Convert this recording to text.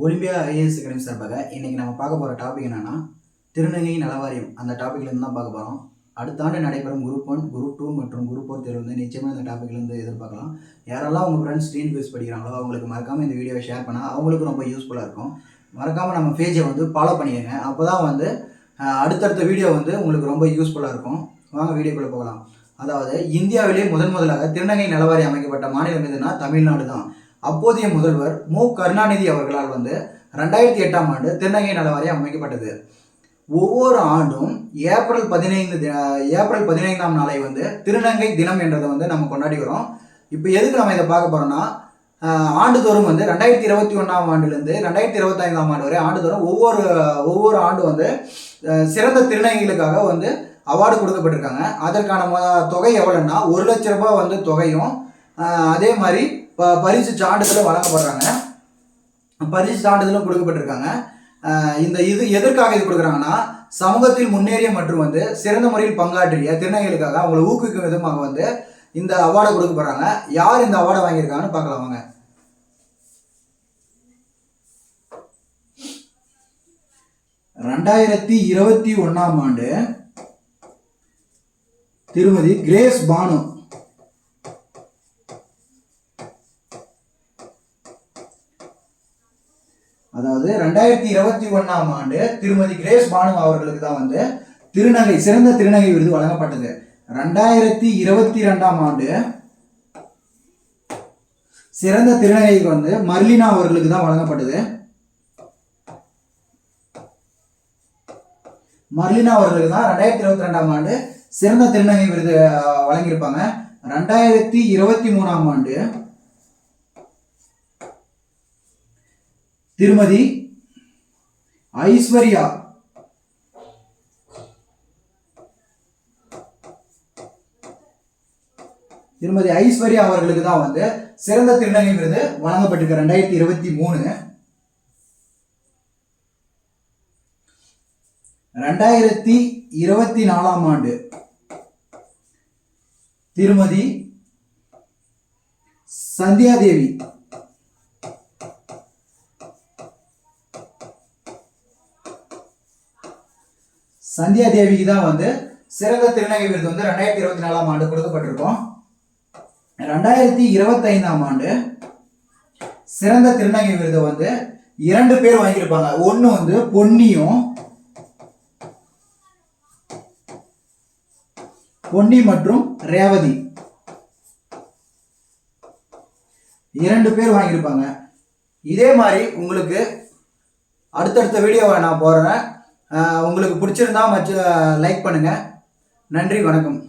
Olympia IAS academy சார்பாக இன்றைக்கி நம்ம பார்க்க போகிற டாபிக் என்னென்னா திருநங்கை நலவாரியம். அந்த டாப்பிக்லேருந்து தான் பார்க்க போகிறோம் அடுத்த ஆண்டு நடைபெறும் குரூப் ஒன் குரூப் டூ மற்றும் குரூப் ஃபோர் தேர்வு வந்து நிச்சயமாக இந்த டாப்பிக்லேருந்து எதிர்பார்க்கலாம். யாரெல்லாம் உங்கள் ஃப்ரெண்ட்ஸ் ஸ்க்ரீன் பேஸ் படிக்கிறாங்களோ அவங்களுக்கு மறக்காமல் இந்த வீடியோவை ஷேர் பண்ணால் அவங்களுக்கு ரொம்ப யூஸ்ஃபுல்லாக இருக்கும். மறக்காமல் நம்ம பேஜை வந்து ஃபாலோ பண்ணிக்கோங்க அப்போ தான் வந்து அடுத்தடுத்த வீடியோ வந்து உங்களுக்கு ரொம்ப யூஸ்ஃபுல்லாக இருக்கும். வாங்க வீடியோக்குள்ளே போகலாம். அதாவது இந்தியாவிலே முதன் முதலாக திருநங்கை நலவாரி அமைக்கப்பட்ட மாநிலம் எதுனா தமிழ்நாடு தான். அப்போதைய முதல்வர் மு. கருணாநிதி அவர்களால் வந்து ரெண்டாயிரத்தி எட்டாம் ஆண்டு திருநங்கை நலவாரியம் அமைக்கப்பட்டது. ஒவ்வொரு ஆண்டும் ஏப்ரல் பதினைந்து ஏப்ரல் பதினைந்தாம் நாளை வந்து திருநங்கை தினம் என்றதை வந்து நம்ம கொண்டாடி வரோம் இப்போ எதுக்கு நம்ம இதை பார்க்க போகிறோம்னா ஆண்டுதோறும் வந்து ரெண்டாயிரத்தி இருபத்தி ஒன்றாம் ஆண்டுலேருந்து ரெண்டாயிரத்தி இருபத்தைந்தாம் ஆண்டு வரை ஆண்டுதோறும் ஒவ்வொரு ஒவ்வொரு ஆண்டு வந்து சிறந்த திருநங்கைகளுக்காக வந்து அவார்டு கொடுக்கப்பட்டிருக்காங்க. அதற்கான மொ- தொகை எவ்வளோன்னா ஒரு லட்ச ரூபாய் வந்து தொகையும் அதே மாதிரி ப பரிசு சான்றிதழும் வழங்கப்படுறாங்க. பரிசு சான்றிதழும் கொடுக்கப்பட்டிருக்காங்க. இந்த இது எதற்காக இது கொடுக்குறாங்கன்னா சமூகத்தில் முன்னேறிய மற்றும் வந்து சிறந்த முறையில் பங்காற்றிய திருநங்கைகளுக்காக அவங்களை ஊக்குவிக்கும் விதமாக வந்து இந்த அவார்டை கொடுக்கப்படுறாங்க யார் இந்த அவார்டை வாங்கியிருக்காங்கன்னு பார்க்கலாம் வாங்க. ரெண்டாயிரத்தி இருபத்தி ஒன்றாம் ஆண்டு திருமதி கிரேஸ் பானு அதாவது ரெண்டாயிரத்தி இருபத்தி ஒன்றாம் ஆண்டு திருமதி கிரேஸ் பானு அவர்களுக்கு தான் வந்து திருநகை சிறந்த திருநகை விருது வழங்கப்பட்டது. ரெண்டாயிரத்தி இருபத்தி ரெண்டாம் ஆண்டு சிறந்த திருநங்கைக்கு வந்து மர்லினா அவர்களுக்கு தான் வழங்கப்பட்டது. மர்லினா அவர்களுக்கு தான் ரெண்டாயிரத்தி இருபத்தி ரெண்டாம் ஆண்டு சிறந்த திருநங்கை விருது வழங்கியிருப்பாங்க. ரெண்டாயிரத்தி இருபத்தி மூணாம் ஆண்டு திருமதி ஐஸ்வர்யா. திருமதி ஐஸ்வர்யா அவர்களுக்கு தான் வந்து சிறந்த திருநங்கை விருது வழங்கப்பட்டிருக்கு ரெண்டாயிரத்தி இருபத்தி மூணு. ரெண்டாயிரத்தி இருபத்தி நாலாம் ஆண்டு திருமதி சந்தியா சந்தியா தேவிக்கு தான் வந்து சிறந்த திருநங்கை விருது வந்து ரெண்டாயிரத்தி இருபத்தி நாலாம் ஆண்டு கொடுக்கப்பட்டிருக்கும். ரெண்டாயிரத்தி இருபத்தைந்தாம் ஆண்டு சிறந்த திருநங்கை விருது வந்து இரண்டு பேர் வாங்கியிருப்பாங்க. ஒன்று வந்து பொன்னியும் பொன்னி மற்றும் ரேவதி. இரண்டு பேர் வாங்கியிருப்பாங்க. இதே மாதிரி உங்களுக்கு அடுத்தடுத்த வீடியோவை நான் போடுறேன். உங்களுக்கு பிடிச்சிருந்தா மச்ச லைக் பண்ணுங்கள் நன்றி வணக்கம்.